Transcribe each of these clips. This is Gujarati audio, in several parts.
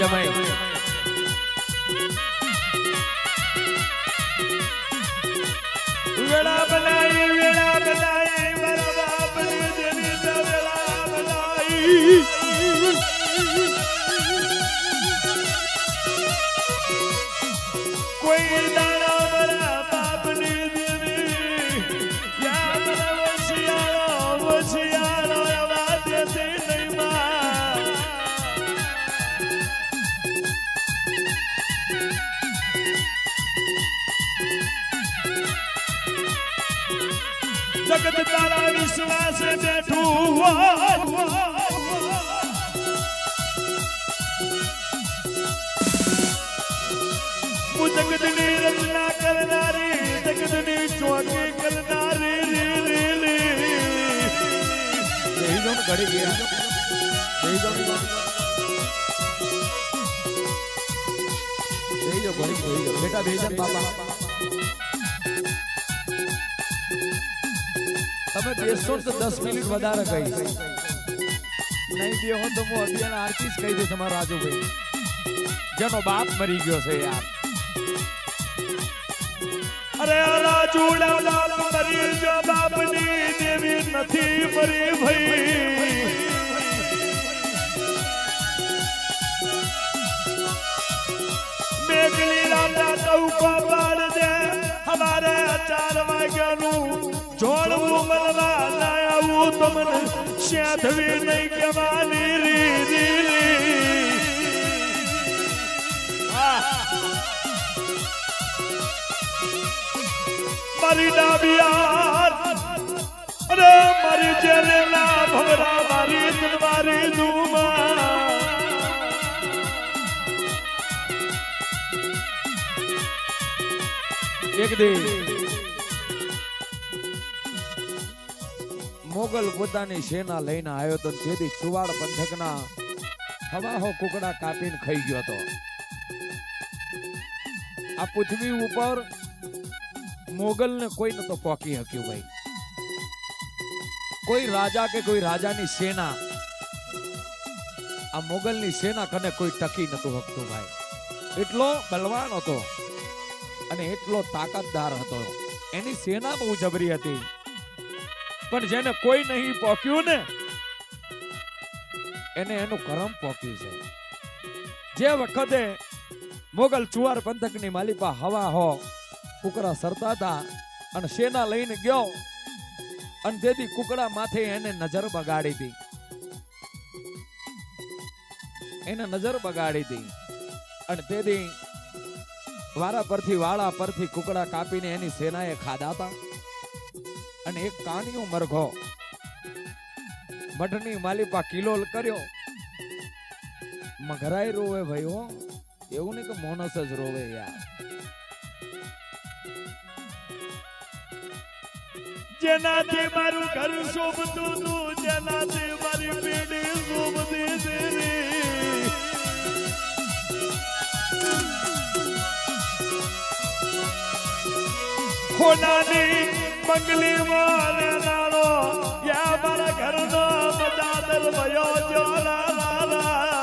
Jamaica. બેઠું હોય હું જગતની રચના કરનારી જગતની ચોકી કરનારી રી, રી, રી. બેહી જાઓ ને ઘડી ગયા બેહી જાઓ ને બેહી જાઓ તમે બેસો તો દસ મિનિટ વધારે કહી નહીં બેહો તો હું અભિયાન આરતી જ કહી દઉં તમારા રાજુભાઈ. જેનો બાપ મરી ગયો છે યાર. અરે રાજુડા બાપ મરી ગયો, બાપની દેવી નથી મરી ભાઈ. મેઘલી રાજા ટૌકો પાડ દે હવારે ચાર વાગ્યાનું જોડવું મળવા લાવું તો મને શેઠવી નહીં કહેવાની રીરી. મારી ડાબિયાર અરે મારી જેરેલા ભવરા, મારી તલવારી દુમા એક દી મોગલ પોતાની સેના લઈને આવ્યો તો જેથી ચુવાડ પંથકના હવાહો કુકડા કાપીને ખાઈ ગયો હતો. આ પૃથ્વી ઉપર મોગલને કોઈ નતો પોકી શક્યું ભાઈ. કોઈ રાજા કે કોઈ રાજાની સેના, આ મોગલની સેના કને કોઈ ટકી નતું હકતું ભાઈ. એટલો બલવાન હતો અને એટલો તાકાતદાર હતો. એની સેના બહુ જબરી હતી. પણ જેને કોઈ નહીં પોક્યું ને, એને એનું કરમ પોક્યું છે. જે વખતે મોગલ ચુવાર પંથકની માલિપા હવા હો, કુકરા સરતા હતા અને સેના લઈને ગયો, અને તેથી કુકડા માથે એને નજર બગાડી હતી એને નજર બગાડી હતી અને તેથી વારા પરથી, વાળા પરથી કુકડા કાપીને એની સેનાએ ખાધા હતા અને એક કાનિયો મરઘો. મઢની માલિપા કિલોલ કર્યો. મઘરાય રોવે ભાઈ એવું નહીં કે મોનસ જ રોવે યાર. જેનાથી મારું ઘર શોભતું તું, જેનાથી મારી પેઢી ખોનાની મંગલી મારે નાનો યા મારા ઘરનો મજાદર ભયો લાલા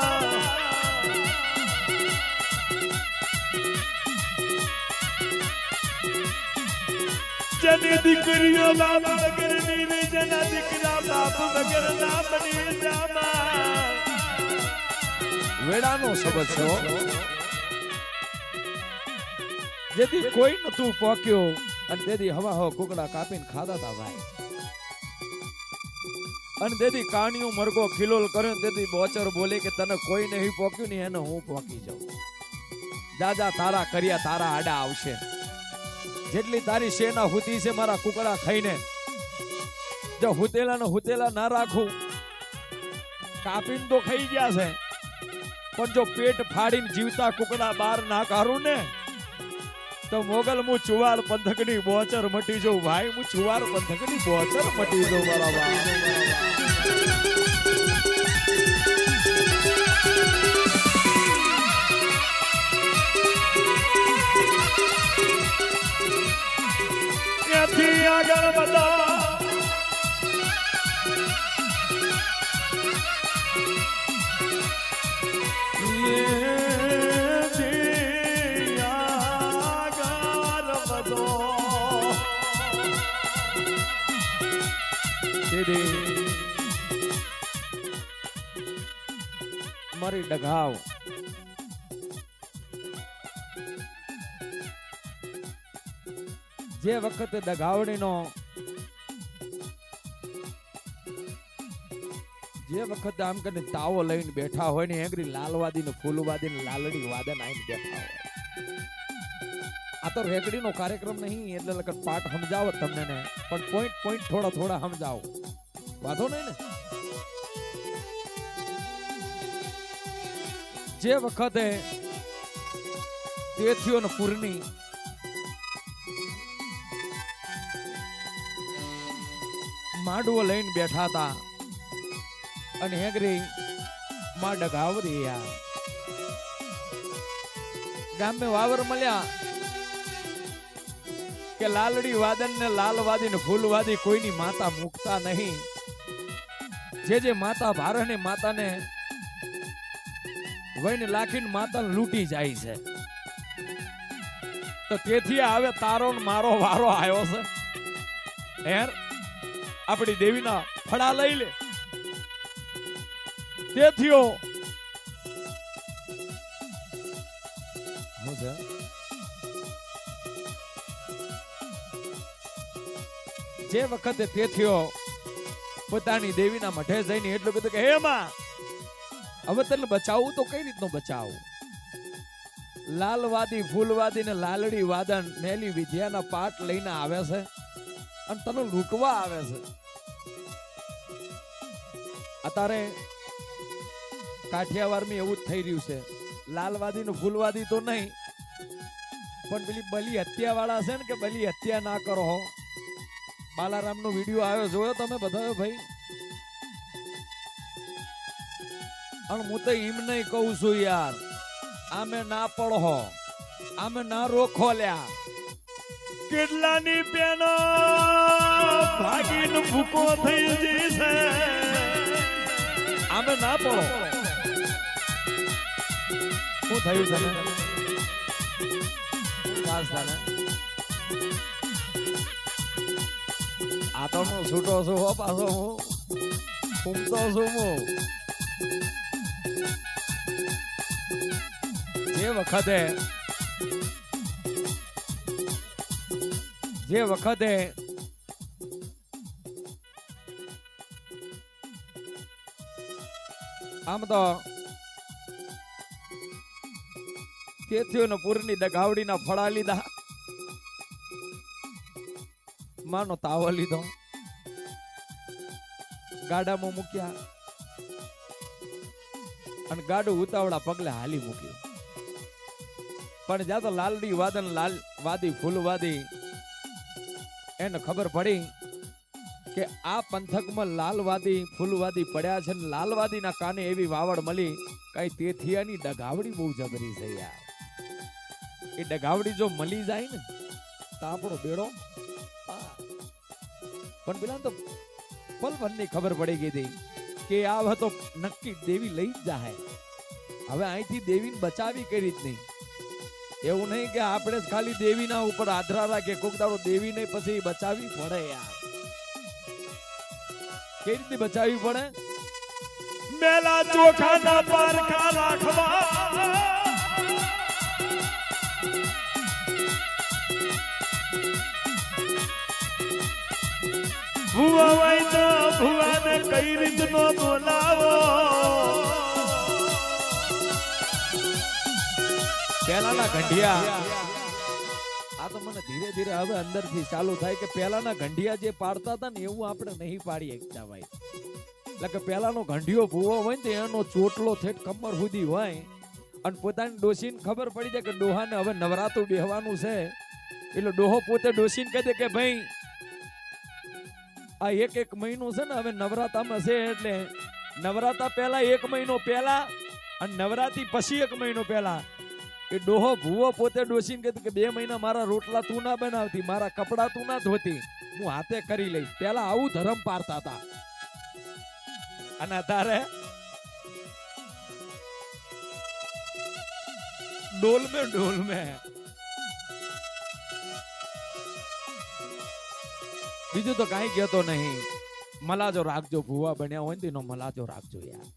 જેની દીકરીઓ બાપ વગર નીવી જેના દીકરા બાપ વગર નામની જામા વેડાનો શબ્દ છે. જેથી કોઈ નતું પોક્યો. અને તેથી હવા હો કુકડા કાપીને ખાધા તા ભાઈ. અને તેથી કાણિયું મરગો ખિલોલ કર્યો દેદી બોચર બોલે કે તને કોઈ નહીં પોક્યું ને એને હું પોકી જાઉં. દાદા, તારા કર્યા તારા આડા આવશે. જેટલી તારી સેના હુતી છે મારા કુકડા ખાઈને, જો હુતેલા ને હુતેલા ના રાખું, કાપીને તો ખાઈ ગયા છે. પણ જો પેટ ફાડીને જીવતા કુકડા બહાર ના કાઢું ને તો મોગલ હું ચુવાર પંથકની બોચર મટી જઉં, ભાઈ હું ચુવાર પંથકની બોચર મટી જઉં મારા આગળ બધા મારી ડઘાવ જે વખતે ડગાવડીનો જે વખતે આમ કરીને તાવો લઈને બેઠા હોય ને એંગરી લાલવાદી ને ફૂલવાદી ને લાલડી વાદન આઈને બેઠા હોય. આ તો રેકડીનો કાર્યક્રમ નહીં, એટલે લગત પાઠ સમજાવો તમને ને. પણ પોઈન્ટ પોઈન્ટ થોડા થોડા સમજાવો. વાંધો નહીં ને? જે વખતે તેથીઓ પૂરની માંડવો લઈને બેઠા હતા અને હેગરી માં ડગાવરી યાર ગામે વાવર મળ્યા કે લાલડી વાદન ને લાલવાદી ને ફૂલવાદી કોઈની માતા મૂકતા નહીં. જે જે માતા ભારને માતાને વહીને લાખીને માતા લૂંટી જાય છે. તો તેથી આવે તારો ને મારો વારો આવ્યો છે. હેર આપણી દેવીના ફળા લઈ લે. તેથીઓ છે? જે વખતે તેથીઓ પોતાની દેવીના મઠે જઈને એટલું કીધું કે હે માં હવે તને બચાવવું તો કઈ રીતનું બચાવું લાલવાદી ફૂલવાદી ને લાલડી વાદન મેલી વિદ્યાના પાઠ લઈને આવે છે અને તને લૂંટવા આવે છે. અત્યારે કાઠિયાવાડમાં એવું જ થઈ રહ્યું છે. લાલવાદી ને ફૂલવાદી તો નહીં, પણ પેલી બલી હત્યા વાળા છે ને કે બલી હત્યા ના કરો બાલારામ નો વીડિયો આવ્યો, જોયો તમે બધાયો ભાઈ? અને હું તો એમ નહીં કહું છું યાર. આમે ના પડહો આમે ના રોખો લ્યા. કેટલાની પેનો ભાગીને ભૂકો થઈ જશે આમે ના પડો. શું થયું તને ખાસ તને આ તો હું છૂટો છું હો પાછો હું. ફૂમતો છું હું. વખતે જે વખતે આમ તો કેથીઓને પૂરની દગાવડીના ફળા લીધા. માનો તાવો લીધો. ગાડામાં મૂક્યા. અને ગાડું ઉતાવળા પગલે હાલી મૂક્યું. પણ જ્યાં તો લાલડી વાદન, લાલ વાદી, ફૂલવાદી, એને ખબર પડી કે આ પંથકમાં લાલવાદી, ફૂલવાદી પડ્યા છે ને લાલવાદીના કાને એવી વાવડ મળી કઈ તેથિયાની ડગાવડી બહુ જબરી છે યાર. એ ડગાવડી જો મળી જાય ને, તો આપણો બેડો પણ પેલા તો પલવનની ખબર પડી ગઈ હતી કે આ તો નક્કી દેવી લઈ જ જાય હવે અહીંથી દેવીને બચાવી કરી જ નહીં. એવું નહીં કે આપણે ખાલી દેવીના ઉપર આધાર રાખીએ. કોક દાડો દેવીને પછી બચાવવી પડે યાર. કઈ રીતે બચાવવી પડે? મેલા ચોખાના પારખા રાખવા. ભુવા હોય ભુવાને કઈ રીતનો બોલાવો? પહેલાના ગંઢિયા. આ તો મને ધીરે ધીરે હવે અંદરથી ચાલુ થાય કે પહેલાના ગંઢિયા જે પાડતા હતા ને એવું આપણે નહીં પાડી શકતા ભાઈ. એટલે કે પહેલાનો ગંઢિયો ભૂવો હોય ને તો એનો ચોટલો થેટ કમર સુધી હોય. અને પોતાની ડોસીને ખબર પડી જાય કે ડોહાને હવે નવરાતું બેહવાનું છે. એટલે ડોહો પોતે ડોસીને કહે છે કે ભાઈ, આ એક એક મહિનો છે ને હવે નવરાતામાં છે એટલે નવરાતા પહેલા એક મહિનો પહેલા અને નવરાત્રી પછી એક મહિનો પહેલા. એ ડોહો ભૂવો પોતે ડોસીને કહેતું કે બે મહિના મારા રોટલા તું ના બનાવતી, મારા કપડા તું ના ધોતી. હું હાથે કરી લઈશ. પેલા આવું ધર્મ પારતા હતા. અને તારે ડોલ મે ડોલ મે બીજું તો કાંઈ કહેતો નહીં. મલાજો રાખજો, ભૂવા બન્યા હોય ને તેનો મલાજો રાખજો યાર.